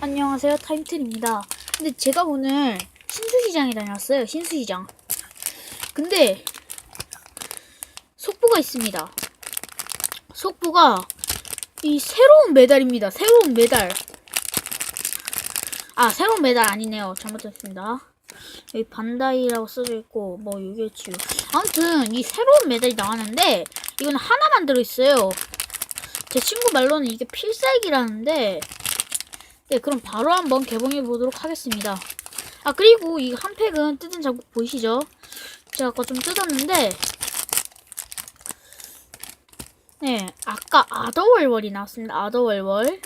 안녕하세요 타임틀입니다. 근데 제가 오늘 신수시장에 다녔어요 신수시장. 근데 속보가 있습니다. 속보가 이 새로운 메달입니다 새로운 메달. 아 새로운 메달 아니네요. 잘못했습니다. 여기 반다이라고 써져 있고 뭐 요게치유. 아무튼 이 새로운 메달이 나왔는데 이건 하나만 들어있어요. 제 친구 말로는 이게 필살기라는데 네, 그럼 바로 한번 개봉해 보도록 하겠습니다. 아, 그리고 이 한 팩은 뜯은 자국 보이시죠? 제가 아까 좀 뜯었는데, 네, 아까 아더월월이 나왔습니다. 아더월월.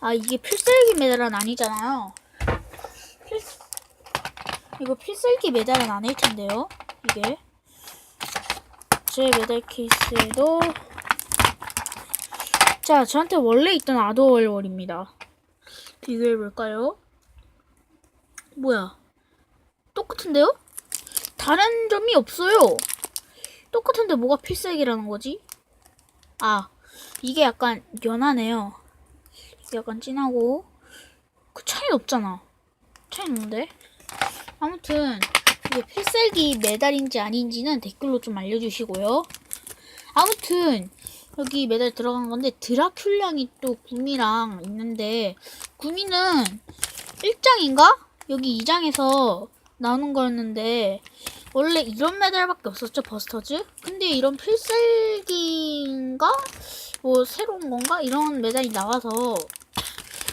아, 이게 필살기 메달은 아니잖아요. 필, 이거 필살기 메달은 아닐 텐데요. 이게. 제 메달 케이스에도. 자, 저한테 원래 있던 아더월월입니다. 비교해 볼까요? 뭐야? 똑같은데요? 다른 점이 없어요. 똑같은데 뭐가 필살기라는 거지? 아, 이게 약간 연하네요. 약간 진하고 그 차이 없잖아. 차이 없는데? 아무튼 이게 필살기 메달인지 아닌지는 댓글로 좀 알려주시고요. 아무튼 여기 메달 들어간 건데 드라큘량이 또 구미랑 있는데 구미는 1장인가? 여기 2장에서 나오는 거였는데 원래 이런 메달밖에 없었죠 버스터즈? 근데 이런 필살기인가? 뭐 새로운 건가? 이런 메달이 나와서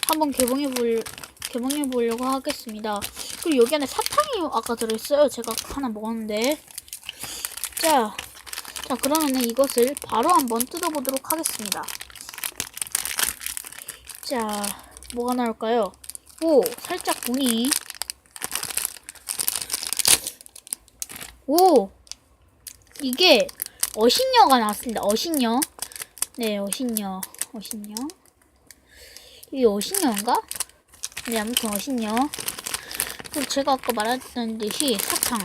한번 개봉해 볼 개봉해 보려고 하겠습니다. 그리고 여기 안에 사탕이 아까 들어있어요. 제가 하나 먹었는데 자 자, 그러면은 이것을 바로 한번 뜯어보도록 하겠습니다. 자, 뭐가 나올까요? 오, 살짝 보니. 오, 이게 어신녀가 나왔습니다. 어신녀. 네, 어신녀. 어신녀. 이게 어신녀인가? 네, 아무튼 어신녀. 그리고 제가 아까 말했던 듯이 사탕.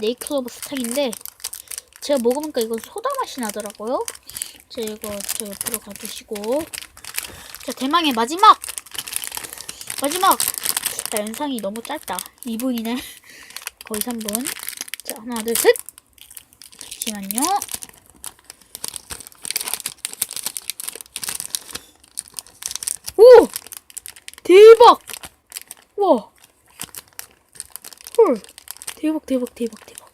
네이클로버 사탕인데, 제가 먹으니까 이건 소다 맛이 나더라고요. 자, 이거 저 옆으로 가두시고. 자, 대망의 마지막! 마지막! 자, 연상이 너무 짧다. 2분이네. 거의 3분. 자, 하나, 둘, 셋! 잠시만요. 오! 대박! 와! 헐. 대박, 대박, 대박, 대박.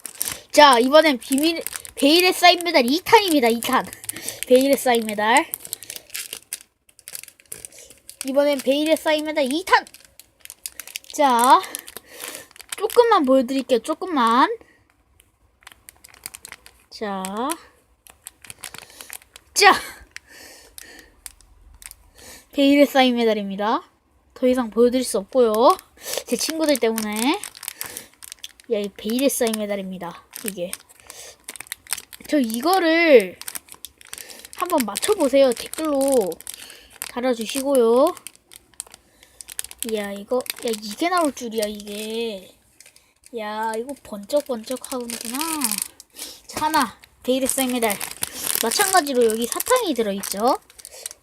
자, 이번엔 비밀, 베일의 사인 메달 2탄입니다, 2탄. 베일의 사인 메달. 이번엔 베일의 사인 메달 2탄! 자, 조금만 보여드릴게요, 조금만. 자. 자! 베일의 사인 메달입니다. 더 이상 보여드릴 수 없고요. 제 친구들 때문에. 야, 이 베일의 사인 메달입니다. 이게. 저 이거를 한번 맞춰보세요. 댓글로 달아주시고요. 야, 이거, 야, 이게 나올 줄이야, 이게. 야, 이거 번쩍번쩍 하는구나. 자, 하나, 사인 메달. 마찬가지로 여기 사탕이 들어있죠.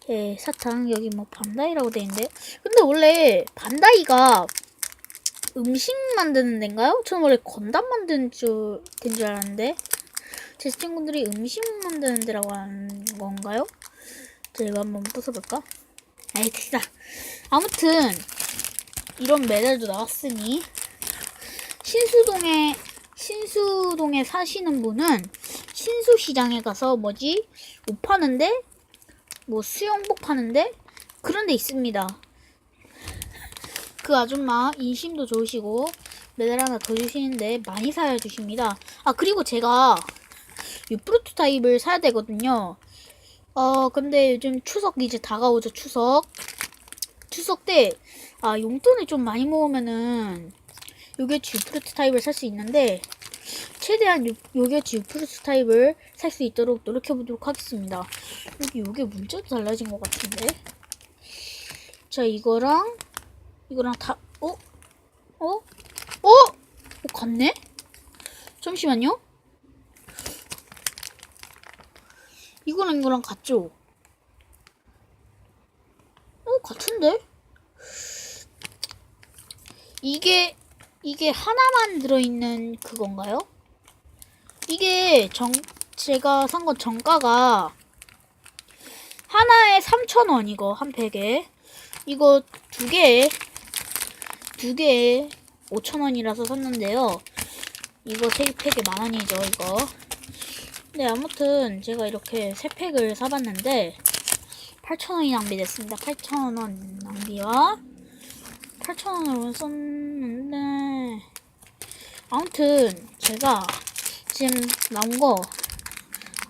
예, 사탕. 여기 뭐 반다이라고 돼 있는데. 근데 원래 반다이가 음식 만드는 데인가요? 저는 원래 건담 만드는 줄, 된줄 알았는데. 제 친구들이 음식 만드는 데라고 하는 건가요? 자, 이거 한번 부숴볼까? 아이, 됐다. 아무튼, 이런 메달도 나왔으니, 신수동에, 신수동에 사시는 분은 신수시장에 가서 뭐지? 옷 파는데? 뭐 수영복 파는데? 그런 데 있습니다. 그 아줌마 인심도 좋으시고 메달 하나 더 주시는데 많이 사야 주십니다. 아 그리고 제가 이 프루트 타입을 사야 되거든요. 어 근데 요즘 추석 이제 다가오죠 추석. 추석 때 아 용돈을 좀 많이 모으면은 요게치 유프루트 타입을 살 수 있는데 최대한 요, 요게치 유프루트 타입을 살 수 있도록 노력해 보도록 하겠습니다. 여기 요게 문자도 달라진 것 같은데. 자 이거랑 이거랑 다, 어? 어? 어? 어, 같네? 잠시만요. 이거랑 이거랑 같죠? 어, 같은데? 이게 이게 하나만 들어있는 그건가요? 이게 정 제가 산 건 정가가 하나에 3,000원 이거 한 팩에 이거 두 개에 두 개에 5,000원이라서 샀는데요. 이거 세 팩에 만 원이죠, 이거. 네, 아무튼 제가 이렇게 세 팩을 사봤는데 8,000원이 낭비됐습니다. 8,000원 낭비와 8,000원으로 썼는데 아무튼 제가 지금 나온 거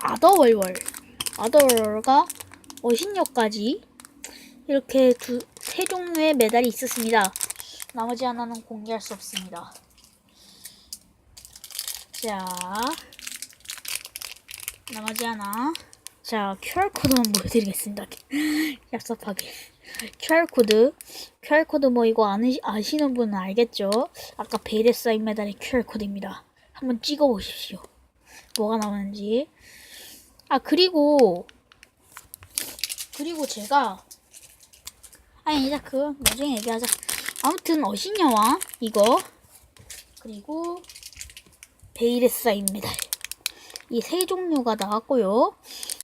아더월월 아더월월가 어신역까지 이렇게 두 세 종류의 메달이 있었습니다. 나머지 하나는 공개할 수 없습니다. 자, 나머지 하나. 자, QR코드만 보여드리겠습니다. 얍삽하게. QR코드. QR코드 뭐 이거 아시, 아시는 분은 알겠죠? 아까 베일에 쌓인 메달의 QR코드입니다. 한번 찍어보십시오. 뭐가 나오는지. 아, 그리고, 그리고 제가, 아니, 이제 그거 나중에 얘기하자. 아무튼, 어신여왕, 이거. 그리고, 베일에 쌓인 메달. 이 세 종류가 나왔고요.